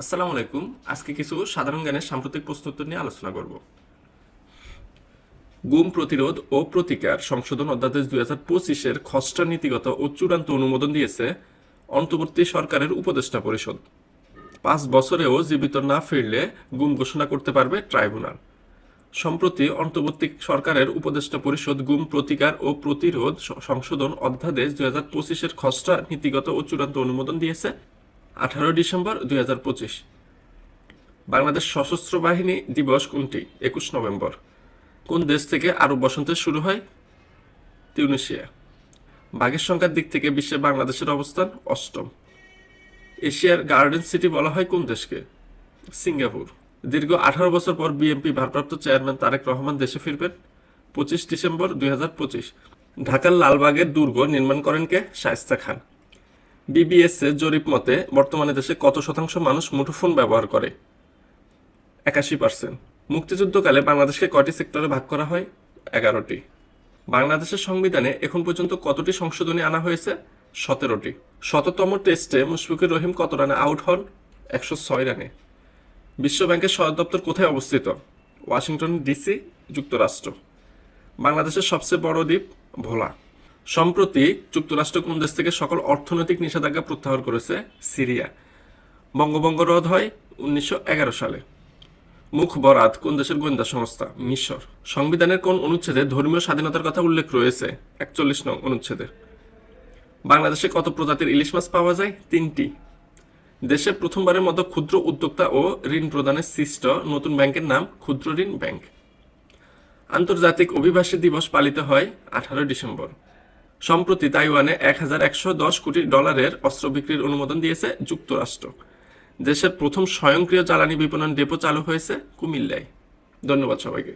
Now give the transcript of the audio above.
আসসালামু আলাইকুম। আজকে কিছু সাধারণ জ্ঞানের সাম্প্রতিক প্রশ্নোত্তর নিয়ে আলোচনা করব। গুম প্রতিরোধ ও প্রতিকার সংশোধন অধ্যাদেশ দুই হাজার পঁচিশের খসড়া নীতিগত ও চূড়ান্ত অনুমোদন দিয়েছে অন্তর্বর্তী সরকারের উপদেষ্টা পরিষদ। পাঁচ বছরেও জীবিত না ফিরলে গুম ঘোষণা করতে পারবে ট্রাইব্যুনাল। সম্প্রতি অন্তর্বর্তী সরকারের উপদেষ্টা পরিষদ গুম প্রতিকার ও প্রতিরোধ সংশোধন অধ্যাদেশ দুই হাজার পঁচিশের খসড়া নীতিগত ও চূড়ান্ত অনুমোদন দিয়েছে। আঠারোই ডিসেম্বর দুই হাজার পঁচিশ। বাংলাদেশ সশস্ত্র বাহিনী দিবস কোনটি? একুশ নভেম্বর। কোন দেশ থেকে আরব বসন্তের শুরু হয়? তিউনিশিয়া বাঘের সংখ্যার দিক থেকে বিশ্বে বাংলাদেশের অবস্থান অষ্টম। এশিয়ার গার্ডেন সিটি বলা হয় কোন দেশকে? সিঙ্গাপুর। দীর্ঘ আঠারো বছর পর বিএনপি ভারপ্রাপ্ত চেয়ারম্যান তারেক রহমান দেশে ফিরবেন। পঁচিশ ডিসেম্বর দুই হাজার পঁচিশ। ঢাকার লালবাগের দুর্গ নির্মাণ করেন কে? শায়েস্তা খান। বিবিএস এর জরিপ মতে, বর্তমানে দেশে কত শতাংশ মানুষ মুঠোফোন ব্যবহার করে? একাশি পার্সেন্ট মুক্তিযুদ্ধকালে বাংলাদেশকে কয়টি সেক্টরে ভাগ করা হয়? এগারোটি। বাংলাদেশের সংবিধানে এখন পর্যন্ত কতটি সংশোধনী আনা হয়েছে? সতেরোটি। শততম টেস্টে মুশফিকুর রহিম কত রানে আউট হন? একশো ছয় রানে। বিশ্ব ব্যাংকের সদর দপ্তর কোথায় অবস্থিত? ওয়াশিংটন ডিসি, যুক্তরাষ্ট্র। বাংলাদেশের সবচেয়ে বড় দ্বীপ ভোলা। সম্প্রতি যুক্তরাষ্ট্র কোন দেশ থেকে সকল অর্থনৈতিক নিষেধাজ্ঞা প্রত্যাহার করেছে? সিরিয়া। বঙ্গভঙ্গ রদ হয় উনিশশো এগারো সালে। মুখ বরাত, কোন দেশের গোয়েন্দা সংস্থা? মিশর। সংবিধানের কোন অনুচ্ছেদে ধর্মীয় স্বাধীনতার কথা উল্লেখ রয়েছে? একচল্লিশ নং অনুচ্ছেদের বাংলাদেশে কত প্রজাতির ইলিশ মাছ পাওয়া যায়? তিনটি। দেশে প্রথমবারের মতো ক্ষুদ্র উদ্যোক্তা ও ঋণ প্রদানের সৃষ্ট নতুন ব্যাংকের নাম ক্ষুদ্র ঋণ ব্যাংক। আন্তর্জাতিক অভিবাসী দিবস পালিত হয় আঠারোই ডিসেম্বর। সম্প্রতি তাইওয়ানে এক হাজার একশো দশ কোটি ডলারের অস্ত্র বিক্রির অনুমোদন দিয়েছে যুক্তরাষ্ট্র। দেশের প্রথম স্বয়ংক্রিয় জ্বালানি বিপণন ডেপো চালু হয়েছে কুমিল্লায়। ধন্যবাদ সবাইকে।